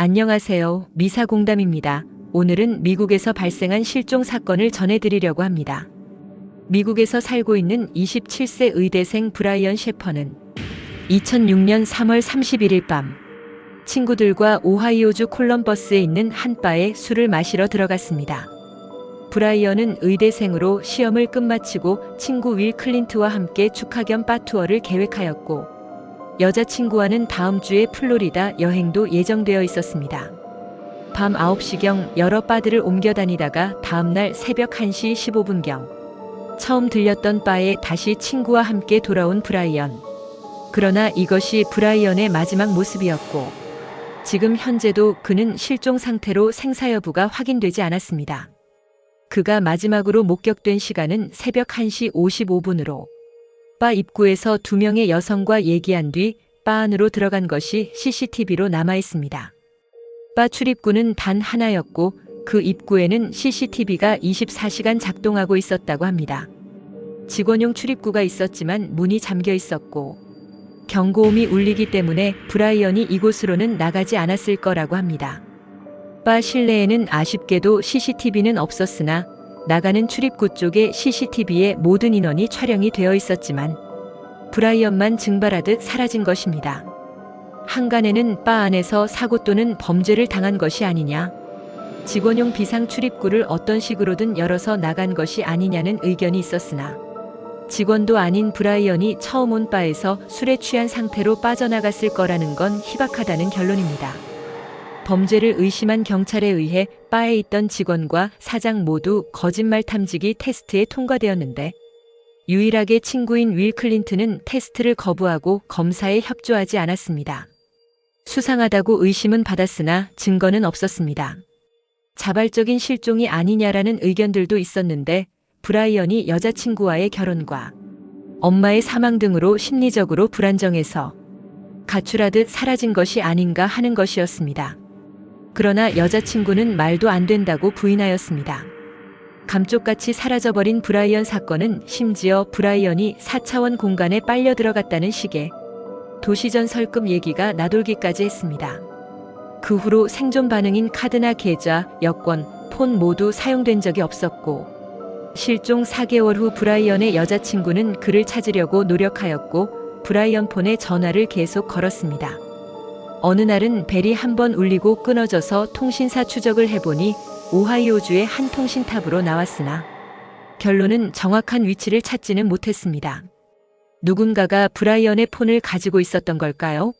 안녕하세요. 미사공담입니다. 오늘은 미국에서 발생한 실종 사건을 전해드리려고 합니다. 미국에서 살고 있는 27세 의대생 브라이언 셰퍼는 2006년 3월 31일 밤 친구들과 오하이오주 콜럼버스에 있는 한 바에 술을 마시러 들어갔습니다. 브라이언은 의대생으로 시험을 끝마치고 친구 윌 클린트와 함께 축하 겸 바 투어를 계획하였고 여자친구와는 다음 주에 플로리다 여행도 예정되어 있었습니다. 밤 9시경 여러 바들을 옮겨 다니다가 다음날 새벽 1시 15분경 처음 들렸던 바에 다시 친구와 함께 돌아온 브라이언. 그러나 이것이 브라이언의 마지막 모습이었고 지금 현재도 그는 실종 상태로 생사 여부가 확인되지 않았습니다. 그가 마지막으로 목격된 시간은 새벽 1시 55분으로 바 입구에서 두 명의 여성과 얘기한 뒤 바 안으로 들어간 것이 CCTV로 남아 있습니다. 바 출입구는 단 하나였고 그 입구에는 CCTV가 24시간 작동하고 있었다고 합니다. 직원용 출입구가 있었지만 문이 잠겨 있었고 경고음이 울리기 때문에 브라이언이 이곳으로는 나가지 않았을 거라고 합니다. 바 실내에는 아쉽게도 CCTV는 없었으나 나가는 출입구 쪽에 CCTV에 모든 인원이 촬영이 되어 있었지만 브라이언만 증발하듯 사라진 것입니다. 한간에는 바 안에서 사고 또는 범죄를 당한 것이 아니냐. 직원용 비상 출입구를 어떤 식으로든 열어서 나간 것이 아니냐는 의견이 있었으나 직원도 아닌 브라이언이 처음 온 바에서 술에 취한 상태로 빠져나갔을 거라는 건 희박하다는 결론입니다. 범죄를 의심한 경찰에 의해 바에 있던 직원과 사장 모두 거짓말 탐지기 테스트에 통과되었는데 유일하게 친구인 윌 클린트는 테스트를 거부하고 검사에 협조하지 않았습니다. 수상하다고 의심은 받았으나 증거는 없었습니다. 자발적인 실종이 아니냐라는 의견들도 있었는데 브라이언이 여자친구와의 결혼과 엄마의 사망 등으로 심리적으로 불안정해서 가출하듯 사라진 것이 아닌가 하는 것이었습니다. 그러나 여자친구는 말도 안 된다고 부인하였습니다. 감쪽같이 사라져버린 브라이언 사건은 심지어 브라이언이 4차원 공간에 빨려 들어갔다는 식의 도시전 설금 얘기가 나돌기까지 했습니다. 그 후로 생존 반응인 카드나 계좌, 여권, 폰 모두 사용된 적이 없었고 실종 4개월 후 브라이언의 여자친구는 그를 찾으려고 노력하였고 브라이언 폰에 전화를 계속 걸었습니다. 어느 날은 벨이 한 번 울리고 끊어져서 통신사 추적을 해보니 오하이오주의 한 통신탑으로 나왔으나 결론은 정확한 위치를 찾지는 못했습니다. 누군가가 브라이언의 폰을 가지고 있었던 걸까요?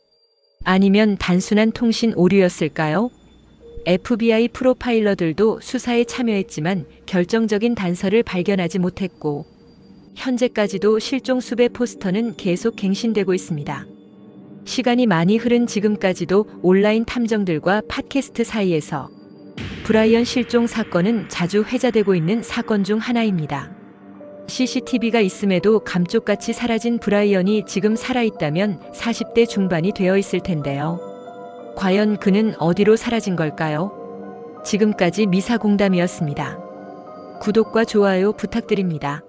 아니면 단순한 통신 오류였을까요? FBI 프로파일러들도 수사에 참여했지만 결정적인 단서를 발견하지 못했고 현재까지도 실종 수배 포스터는 계속 갱신되고 있습니다. 시간이 많이 흐른 지금까지도 온라인 탐정들과 팟캐스트 사이에서 브라이언 실종 사건은 자주 회자되고 있는 사건 중 하나입니다. CCTV가 있음에도 감쪽같이 사라진 브라이언이 지금 살아있다면 40대 중반이 되어 있을 텐데요. 과연 그는 어디로 사라진 걸까요? 지금까지 미사공담이었습니다. 구독과 좋아요 부탁드립니다.